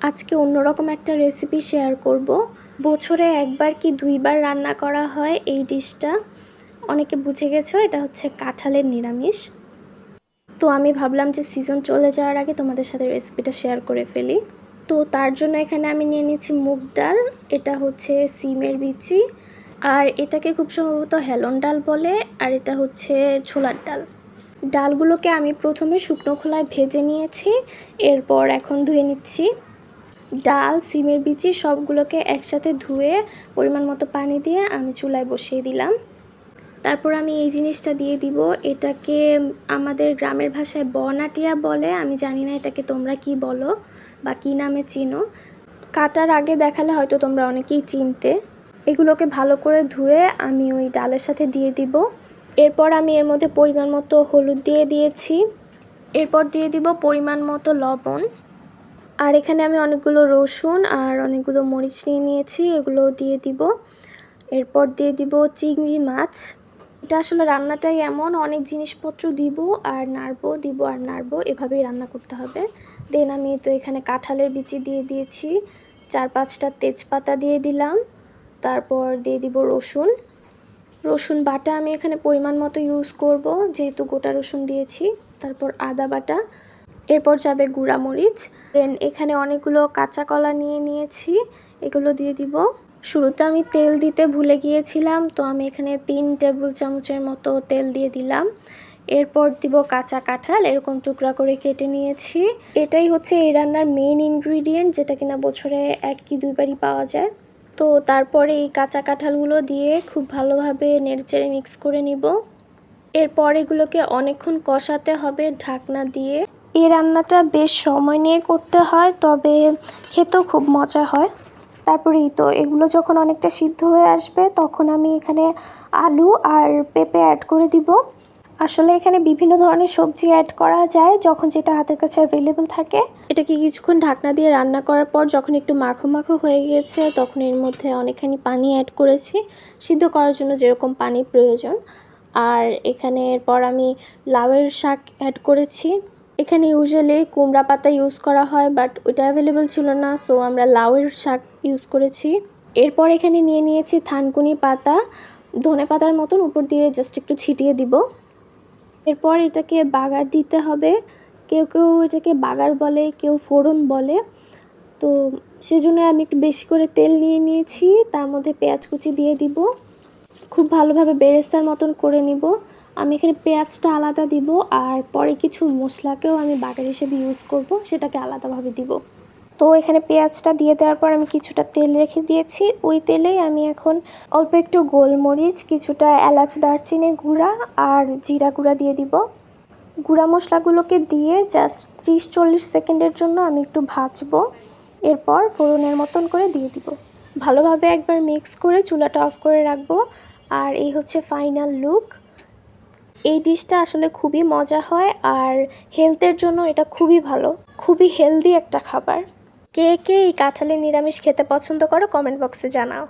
আজকে অন্যরকম একটা রেসিপি শেয়ার করব। বছরে একবার কি দুইবার রান্না করা হয় এই ডিশটা? অনেকে বুঝে গেছো, এটা হচ্ছে কাঁঠালের নিরামিষ। তো আমি ভাবলাম যে সিজন চলে যাওয়ার আগে তোমাদের সাথে রেসিপিটা শেয়ার করে ফেলি। তো তার জন্য এখানে আমি নিয়ে নিচ্ছি মুগ ডাল, এটা হচ্ছে সিমের বিচি, আর এটাকে খুব সম্ভবত হেলন ডাল বলে, আর এটা হচ্ছে ছোলার ডাল। ডালগুলোকে আমি প্রথমে শুকনো খোলায় ভেজে নিয়েছি, এরপর এখন ধুয়ে নিচ্ছি। ডাল, সিমের বিচি সবগুলোকে একসাথে ধুয়ে পরিমাণ মতো পানি দিয়ে আমি চুলায় বসিয়ে দিলাম। তারপর আমি এই জিনিসটা দিয়ে দিব, এটাকে আমাদের গ্রামের ভাষায় বনাটিয়া বলে, আমি জানি না এটাকে তোমরা কি বলো বা কী নামে চিনো। কাটার আগে দেখালে হয়তো তোমরা অনেকেই চিনতে। এগুলোকে ভালো করে ধুয়ে আমি ওই ডালের সাথে দিয়ে দিব। এরপর আমি এর মধ্যে পরিমাণ মতো হলুদ দিয়ে দিয়েছি। এরপর দিয়ে দিব পরিমাণ মতো লবণ। আর এখানে আমি অনেকগুলো রসুন আর অনেকগুলো মরিচ নিয়ে নিয়েছি, এগুলো দিয়ে দিব। এরপর দিয়ে দিব চিংড়ি মাছ। এটা আসলে রান্নাটাই এমন, অনেক জিনিসপত্র দিব আর নাড়বো, দিব আর নাড়বো, এভাবেই রান্না করতে হবে। দেন আমি তো এখানে কাঁঠালের বিচি দিয়ে দিয়েছি, চার পাঁচটা তেজপাতা দিয়ে দিলাম, তারপর দিয়ে দিব রসুন। রসুন বাটা আমি এখানে পরিমাণ মতো ইউজ করব, যেহেতু গোটা রসুন দিয়েছি, তারপর আদা বাটা এরপর যাবে গুঁড়া মরিচ দেন এখানে অনেকগুলো কাঁচা কলা নিয়ে নিয়েছি। এগুলো দিয়ে দিব। শুরুতে আমি তেল দিতে ভুলে গিয়েছিলাম, তো আমি এখানে তিন টেবিল চামচের মতো তেল দিয়ে দিলাম। এরপর দিব কাঁচা কাঁঠাল, এরকম টুকরা করে কেটে নিয়েছি। এটাই হচ্ছে এই রান্নার মেইন ইনগ্রিডিয়েন্ট যেটা কিনা বছরে এক কি দুইবারই পাওয়া যায়। তো তারপরে এই কাঁচা কাঁঠালগুলো দিয়ে খুব ভালোভাবে নেড়েচেড়ে মিক্স করে নিব। এরপর এগুলোকে অনেকক্ষণ কষাতে হবে ঢাকনা দিয়ে। এই রান্নাটা বেশ সময় নিয়ে করতে হয়, তবে খেতেও খুব মজা হয়। তারপরেই তো এগুলো যখন অনেকটা সিদ্ধ হয়ে আসবে, তখন আমি এখানে আলু আর পেঁপে অ্যাড করে দিব। আসলে এখানে বিভিন্ন ধরনের সবজি অ্যাড করা যায়, যখন যেটা হাতের কাছে অ্যাভেলেবেল থাকে। এটাকে কিছুক্ষণ ঢাকনা দিয়ে রান্না করার পর যখন একটু মাখো মাখো হয়ে গিয়েছে, তখন এর মধ্যে অনেকখানি পানি অ্যাড করেছি। সিদ্ধ করার জন্য যেরকম পানি প্রয়োজন। আর এখানে এরপর আমি লাউয়ের শাক অ্যাড করেছি। এখানে ইউজুয়ালি কুমড়া পাতা ইউজ করা হয় বাট ওইটা অ্যাভেলেবেল ছিল না সো আমরা লাউয়ের শাক ইউজ করেছি। এরপর এখানে নিয়ে নিয়েছি থানকুনি পাতা। ধনে পাতার মতন উপর দিয়ে জাস্ট একটু ছিটিয়ে দিব। এরপর এটাকে বাগার দিতে হবে। কেউ কেউ এটাকে বাগার বলে, কেউ ফোড়ন বলে। তো সেজন্য আমি একটু বেশি করে তেল নিয়ে নিয়েছি। তার মধ্যে পেঁয়াজ কুচি দিয়ে দিব। খুব ভালোভাবে বেরেস্তার মতন করে নিব। আমি এখানে পেঁয়াজটা আলাদা দিব আর পরে কিছু মশলাকেও আমি বাগার হিসেবে ইউজ করব, সেটাকে আলাদাভাবে দিব। তো এখানে পেঁয়াজটা দিয়ে দেওয়ার পর আমি কিছুটা তেল রেখে দিয়েছি। ওই তেলেই আমি এখন অল্প একটু গোলমরিচ, কিছুটা এলাচ দারচিনি গুঁড়া আর জিরা গুঁড়া দিয়ে দিব। গুঁড়া মশলাগুলোকে দিয়ে জাস্ট ত্রিশ চল্লিশ সেকেন্ডের জন্য আমি একটু ভাজবো। এরপর ফোড়নের মতন করে দিয়ে দিব। ভালোভাবে একবার মিক্স করে চুলাটা অফ করে রাখব। আর এই হচ্ছে ফাইনাল লুক এই ডিশটা আসলে খুবই মজা হয় আর হেলথের জন্য এটা খুবই ভালো, খুবই হেলদি একটা খাবার। কে কে এই কাঁঠালের নিরামিষ খেতে পছন্দ করো কমেন্ট বক্সে জানাও।